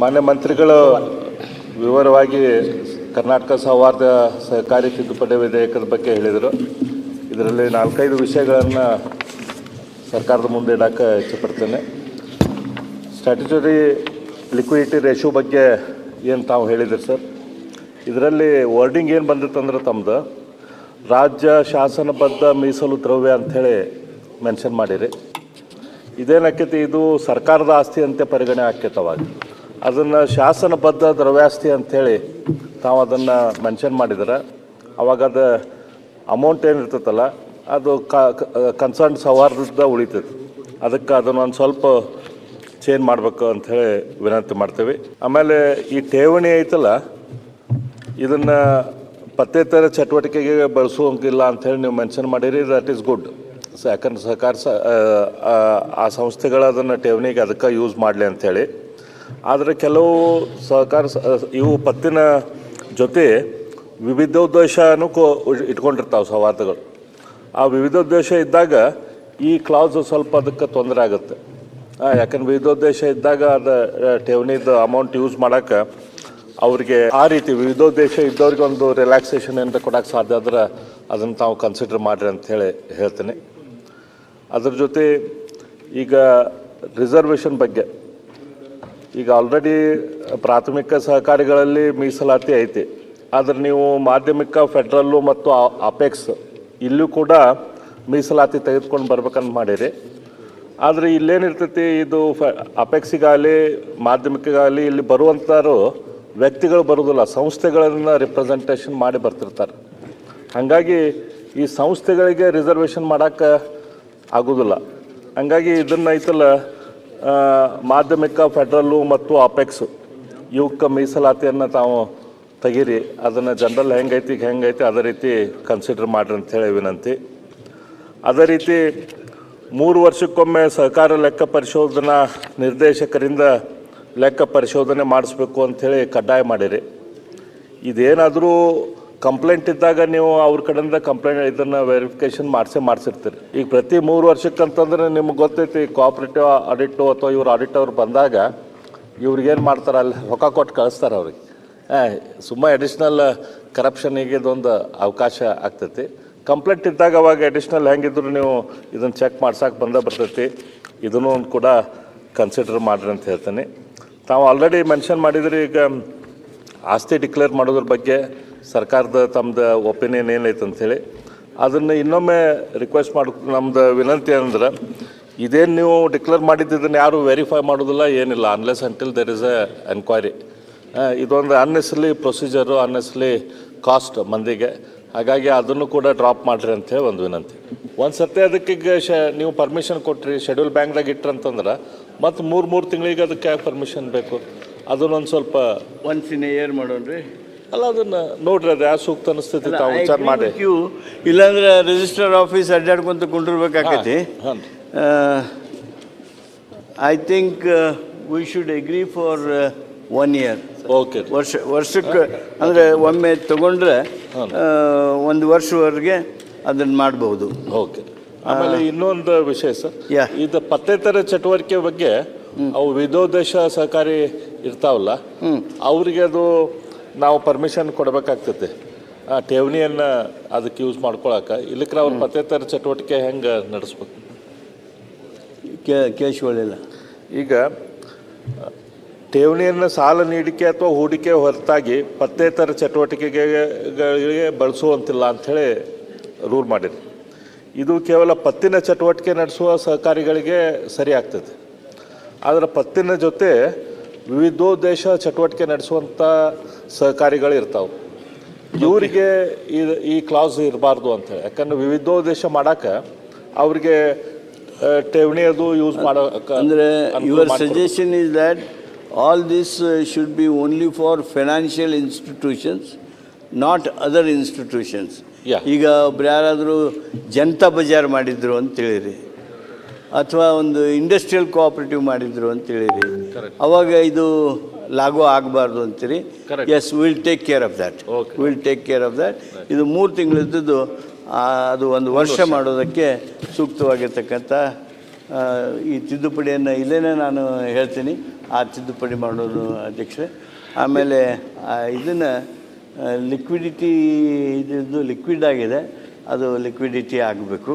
ಮಾನ್ಯ ಮಂತ್ರಿಗಳು, ವಿವರವಾಗಿ ಕರ್ನಾಟಕ ಸೌಹಾರ್ದ ಸಹಕಾರಿ ತಿದ್ದುಪಡಿ ವಿಧೇಯಕದ ಬಗ್ಗೆ ಹೇಳಿದರು. ಇದರಲ್ಲಿ ನಾಲ್ಕೈದು ವಿಷಯಗಳನ್ನು ಸರ್ಕಾರದ ಮುಂದೆ ಇಡಕ್ಕೆ ಇಷ್ಟಪಡ್ತೇನೆ ಸ್ಟ್ಯಾಟ್ಯುಟರಿ ಲಿಕ್ವಿಡಿಟಿ ರೇಷೋ ಬಗ್ಗೆ ಏನು ತಾವು ಹೇಳಿದ್ರಿ ಸರ್? ಇದರಲ್ಲಿ ವರ್ಡಿಂಗ್ ಏನು ಬಂದಿತ್ತಂದ್ರೆ ತಮ್ಮದು ರಾಜ್ಯ ಶಾಸನಬದ್ಧ ಮೀಸಲು ದ್ರವ್ಯ ಅಂಥೇಳಿ ಮೆನ್ಷನ್ ಮಾಡಿರಿ. ಇದೇನಾಕೈತಿ ಇದು ಸರ್ಕಾರದ ಆಸ್ತಿ ಅಂತೆ ಪರಿಗಣನೆ ಆಕೈತೆ ಅವಾಗ ಅದನ್ನು ಶಾಸನಬದ್ಧ ದ್ರವ್ಯಾಸ್ತಿ ಅಂಥೇಳಿ ತಾವು ಅದನ್ನು ಮೆನ್ಷನ್ ಮಾಡಿದ್ರೆ. ಅವಾಗ ಅದು ಅಮೌಂಟ್ ಏನಿರ್ತೈತಲ್ಲ ಅದು ಕನ್ಸರ್ನ್ ಸೌಹಾರ್ದದ ಉಳಿತೈತಿ ಅದಕ್ಕೆ ಅದನ್ನು ಒಂದು ಸ್ವಲ್ಪ ಚೇಂಜ್ ಮಾಡಬೇಕು ಅಂಥೇಳಿ ವಿನಂತಿ ಮಾಡ್ತೀವಿ. ಆಮೇಲೆ ಈ ಠೇವಣಿ ಐತಲ್ಲ, ಇದನ್ನು ಪತ್ತೇತರ ಚಟುವಟಿಕೆಗೆ ಬಳಸುವಂಗಿಲ್ಲ ಅಂಥೇಳಿ ನೀವು ಮೆನ್ಷನ್ ಮಾಡಿರಿ ದಟ್ ಈಸ್ ಗುಡ್ ಯಾಕಂದ್ರೆ ಸಹಕಾರ ಸ, ಆ ಸಂಸ್ಥೆಗಳು ಅದನ್ನು ಠೇವಣಿಗೆ ಅದಕ್ಕೆ ಯೂಸ್ ಮಾಡಲಿ ಅಂಥೇಳಿ ಆದರೆ ಕೆಲವು ಸಹಕಾರ ಇವು ಪತ್ತಿನ ಜೊತೆ ವಿವಿಧೋದ್ದೇಶನೂ ಕೋ, ಇಟ್ಕೊಂಡಿರ್ತಾವೆ ಸೌಹಾರ್ದಗಳು ಆ ವಿವಿಧೋದ್ದೇಶ ಇದ್ದಾಗ ಈ ಕ್ಲಾಸ್ ಸ್ವಲ್ಪ ಅದಕ್ಕೆ ತೊಂದರೆ ಆಗುತ್ತೆ. ಯಾಕಂದ್ರೆ ವಿವಿಧೋದ್ದೇಶ ಇದ್ದಾಗ ಅದು ಠೇವಣಿದು ಅಮೌಂಟ್ ಯೂಸ್ ಮಾಡೋಕ್ಕೆ ಅವರಿಗೆ ಆ ರೀತಿ ವಿವಿಧೋದ್ದೇಶ ಇದ್ದವ್ರಿಗೆ ಒಂದು ರಿಲ್ಯಾಕ್ಸೇಷನ್ ಏನಾರ ಕೊಡೋಕೆ ಸಾಧ್ಯ ಆದ್ರೆ ಅದನ್ನು ತಾವು ಕನ್ಸಿಡರ್ ಮಾಡಿರಿ ಅಂತ ಹೇಳಿ, ಹೇಳ್ತೀನಿ. ಅದ್ರ ಜೊತೆ ಈಗ ರಿಸರ್ವೇಷನ್ ಬಗ್ಗೆ. ಈಗ ಆಲ್ರೆಡಿ ಪ್ರಾಥಮಿಕ ಸಹಕಾರಿಗಳಲ್ಲಿ ಮೀಸಲಾತಿ ಐತಿ. ಆದರೆ ನೀವು ಮಾಧ್ಯಮಿಕ ಫೆಡ್ರಲ್ಲು ಮತ್ತು ಅಪೆಕ್ಸ್ ಇಲ್ಲೂ ಕೂಡ ಮೀಸಲಾತಿ ತೆಗೆದುಕೊಂಡು ಬರ್ಬೇಕಂತ ಮಾಡಿರಿ. ಆದರೆ ಇಲ್ಲೇನಿರ್ತೈತಿ ಇದು ಫ ಅಪೆಕ್ಸಿಗಾಗಲಿ ಮಾಧ್ಯಮಿಕಗಾಗಲಿ, ಇಲ್ಲಿ ಬರುವಂಥವ್ರು ವ್ಯಕ್ತಿಗಳು ಬರೋದಿಲ್ಲ, ಸಂಸ್ಥೆಗಳನ್ನು ರಿಪ್ರೆಸೆಂಟೇಷನ್ ಮಾಡಿ ಬರ್ತಿರ್ತಾರೆ. ಹಾಗಾಗಿ ಈ ಸಂಸ್ಥೆಗಳಿಗೆ ರಿಸರ್ವೇಷನ್ ಮಾಡೋಕ್ಕೆ ಆಗೋದಿಲ್ಲ. ಹಂಗಾಗಿ ಇದನ್ನು ಐತಲ್ಲ ಮಾಧ್ಯಮಿಕ, ಫೆಡ್ರಲ್ಲು ಮತ್ತು ಅಪೆಕ್ಸು ಇವಕ್ಕೆ ಮೀಸಲಾತಿಯನ್ನು ತಾವು ತೆಗೀರಿ. ಅದನ್ನು ಜನರಲ್ ಹೆಂಗೈತಿ, ಈಗ ಹೆಂಗೈತಿ, ಅದೇ ರೀತಿ ಕನ್ಸಿಡರ್ ಮಾಡ್ರಿ ಹೇಳಿ ವಿನಂತಿ. ಅದೇ ರೀತಿ ಮೂರು ವರ್ಷಕ್ಕೊಮ್ಮೆ ಸಹಕಾರ ಲೆಕ್ಕ ಪರಿಶೋಧನಾ ನಿರ್ದೇಶಕರಿಂದ ಲೆಕ್ಕ ಪರಿಶೋಧನೆ ಮಾಡಿಸ್ಬೇಕು ಅಂಥೇಳಿ ಕಡ್ಡಾಯ ಮಾಡಿರಿ. ಇದೇನಾದರೂ ಕಂಪ್ಲೇಂಟ್ ಇದ್ದಾಗ ನೀವು ಅವ್ರ ಕಡೆಯಿಂದ ಕಂಪ್ಲೇಂಟ್ ಇದನ್ನು ವೆರಿಫಿಕೇಷನ್ ಮಾಡಿಸೇ ಮಾಡಿಸಿರ್ತೀರಿ. ಈಗ ಪ್ರತಿ ಮೂರು ವರ್ಷಕ್ಕಂತಂದ್ರೆ ನಿಮ್ಗೆ ಗೊತ್ತೈತಿ ಕೋಆಪ್ರೇಟಿವ್ ಆಡಿಟು ಅಥವಾ ಇವ್ರು ಆಡಿಟ್ ಅವ್ರು ಬಂದಾಗ ಇವ್ರಿಗೇನು ಮಾಡ್ತಾರೆ, ಅಲ್ಲಿ ರೊಕ್ಕ ಕೊಟ್ಟು ಕಳಿಸ್ತಾರೆ ಅವ್ರಿಗೆ. ಸುಮ್ಮ ಅಡಿಷ್ನಲ್ ಕರಪ್ಷನಿಗೆ ಇದೊಂದು ಅವಕಾಶ ಆಗ್ತೈತಿ. ಕಂಪ್ಲೇಂಟ್ ಇದ್ದಾಗ ಅವಾಗ ಅಡಿಷ್ನಲ್ ಹೆಂಗಿದ್ರು ನೀವು ಇದನ್ನು ಚೆಕ್ ಮಾಡ್ಸೋಕೆ ಬಂದ ಬರ್ತೈತಿ. ಇದನ್ನು ಒಂದು ಕೂಡ ಕನ್ಸಿಡರ್ ಮಾಡ್ರಿ ಅಂತ ಹೇಳ್ತೀನಿ. ತಾವು ಆಲ್ರೆಡಿ ಮೆನ್ಷನ್ ಮಾಡಿದ್ರಿ ಈಗ, ಆಸ್ತಿ ಡಿಕ್ಲೇರ್ ಮಾಡೋದ್ರ ಬಗ್ಗೆ. ಸರ್ಕಾರದ ತಮ್ಮದು ಒಪಿನಿಯನ್ ಏನೈತೆ ಅಂಥೇಳಿ ಅದನ್ನು ಇನ್ನೊಮ್ಮೆ ರಿಕ್ವೆಸ್ಟ್ ಮಾಡ ನಮ್ಮದು ವಿನಂತಿ ಅಂದ್ರೆ, ಇದೇನು ನೀವು ಡಿಕ್ಲೇರ್ ಮಾಡಿದ್ದನ್ನು ಯಾರು ವೆರಿಫೈ ಮಾಡೋದಿಲ್ಲ, ಏನಿಲ್ಲ unless until there is a enquiry ಇದೊಂದು ಅನ್ನೆಸ್ಲಿ ಪ್ರೊಸೀಜರು ಅನ್ನೆಸ್ಲಿ ಕಾಸ್ಟ್ ಮಂದಿಗೆ. ಹಾಗಾಗಿ ಅದನ್ನು ಕೂಡ ಡ್ರಾಪ್ ಮಾಡಿರಿ ಅಂತೇಳಿ ಒಂದು ವಿನಂತಿ. ಒಂದು ಸರ್ತಿ ಅದಕ್ಕೆ ಈಗ ಶ, ನೀವು ಪರ್ಮಿಷನ್ ಕೊಟ್ರಿ ಶೆಡ್ಯೂಲ್ ಬ್ಯಾಂಕ್ದಾಗ ಇಟ್ರಿ ಅಂತಂದ್ರೆ, ಮತ್ತು ಮೂರು ಮೂರು ತಿಂಗಳಿಗೆ ಅದಕ್ಕೆ ಪರ್ಮಿಷನ್ ಬೇಕು. ಅದನ್ನೊಂದು ಸ್ವಲ್ಪ ಒನ್ಸ್ ಇನ್ ಇಯರ್ ಮಾಡೋಣ್ರಿ. ಅಲ್ಲ ಅದನ್ನ ನೋಡ್ರಿ ಅದು ಯಾವ ಸೂಕ್ತ ಅನಿಸ್ತೈತಿ ತಾವು ವಿಚಾರ ಮಾಡಿ. ಕ್ಯೂ ಇಲ್ಲಾಂದ್ರೆ ರಿಜಿಸ್ಟರ್ ಆಫೀಸ್ ಅಡ್ಡಾಡ್ಕೊಂತ ಕುಂಡಿರ್ಬೇಕಾಕೈತಿ I think we should agree for one year okay ವರ್ಷ ವರ್ಷಕ್ಕೆ ಅಂದರೆ ಒಮ್ಮೆ ತಗೊಂಡ್ರೆ ಒಂದು ವರ್ಷವರೆಗೆ ಅದನ್ನು ಮಾಡಬಹುದು ಓಕೆ ಆಮೇಲೆ ಇನ್ನೊಂದು ವಿಷಯ ಸರ್. ಇದು ಪತ್ತೇತರ ಚಟುವಟಿಕೆ ಬಗ್ಗೆ ಅವು ವಿಧೋದೇಶ ಸಹಕಾರಿ ಇರ್ತಾವಲ್ಲ ಅವರಿಗೆ ಅದು ನಾವು ಪರ್ಮಿಷನ್ ಕೊಡಬೇಕಾಗ್ತದೆ. ಆ ಠೇವಣಿಯನ್ನು ಅದಕ್ಕೆ ಯೂಸ್ ಮಾಡ್ಕೊಳಕ್ಕೆ ಇಲ್ಲಕ್ರೆ ಅವ್ರ ಪತ್ತೇತರ ಚಟುವಟಿಕೆ ಹೆಂಗೆ ನಡೆಸ್ಬೇಕು? ಕೇ ಒಳ್ಳೆಯಲ್ಲ ಈಗ ಠೇವಣಿಯನ್ನು ಸಾಲ ನೀಡಿಕೆ ಅಥವಾ ಹೂಡಿಕೆ ಹೊರತಾಗಿ ಪತ್ತೇತರ ಚಟುವಟಿಕೆಗಳಿಗೆ ಬಳಸುವಂತಿಲ್ಲ ಅಂಥೇಳಿ ರೂಲ್ ಮಾಡಿದೆ ಇದು ಕೇವಲ ಪತ್ತಿನ ಚಟುವಟಿಕೆ ನಡೆಸುವ ಸಹಕಾರಿಗಳಿಗೆ ಸರಿ ಆಗ್ತದೆ ಆದರೆ ಪತ್ತಿನ ಜೊತೆ ವಿವಿಧೋದ್ದೇಶ ಚಟುವಟಿಕೆ ನಡೆಸುವಂಥ ಸಹಕಾರಿಗಳು ಇರ್ತಾವೆ ಇವರಿಗೆ ಈ ಈ ಕ್ಲಾಸ್ ಇರಬಾರ್ದು ಅಂತೇಳಿ ಯಾಕಂದ್ರೆ ವಿವಿಧೋದ್ದೇಶ ಮಾಡೋಕೆ ಅವ್ರಿಗೆ ಠೇವಣಿ ಅದು ಯೂಸ್ ಮಾಡೋ ಅಂದರೆ your suggestion is that all this should be only for financial institutions not other institutions ಈಗ ಒಬ್ರು ಯಾರಾದರೂ ಜನತಾ ಬಜಾರ್ ಮಾಡಿದ್ರು ಅಂತ ಹೇಳಿರಿ. ಅಥವಾ ಒಂದು ಇಂಡಸ್ಟ್ರಿಯಲ್ ಕೋಆಪರೇಟಿವ್ ಮಾಡಿದ್ರು ಅಂತ ಹೇಳಿರಿ ಅವಾಗ ಇದು ಲಾಗು ಆಗಬಾರ್ದು ಅಂತೀರಿ. Yes will take care of that. Will take care of that ಇದು ಮೂರು ತಿಂಗಳಿದ್ದದ್ದು ಅದು ಒಂದು ವರ್ಷ ಮಾಡೋದಕ್ಕೆ ಸೂಕ್ತವಾಗಿರ್ತಕ್ಕಂಥ ಈ ತಿದ್ದುಪಡಿಯನ್ನು ಇಲ್ಲೇನೆ ನಾನು ಹೇಳ್ತೀನಿ. ಆ ತಿದ್ದುಪಡಿ ಮಾಡೋದು ಅಧ್ಯಕ್ಷರೇ. ಆಮೇಲೆ ಇದನ್ನು ಲಿಕ್ವಿಡಿಟಿ ಇದು ಲಿಕ್ವಿಡ್ ಆಗಿದೆ. ಅದು ಲಿಕ್ವಿಡಿಟಿ ಆಗಬೇಕು.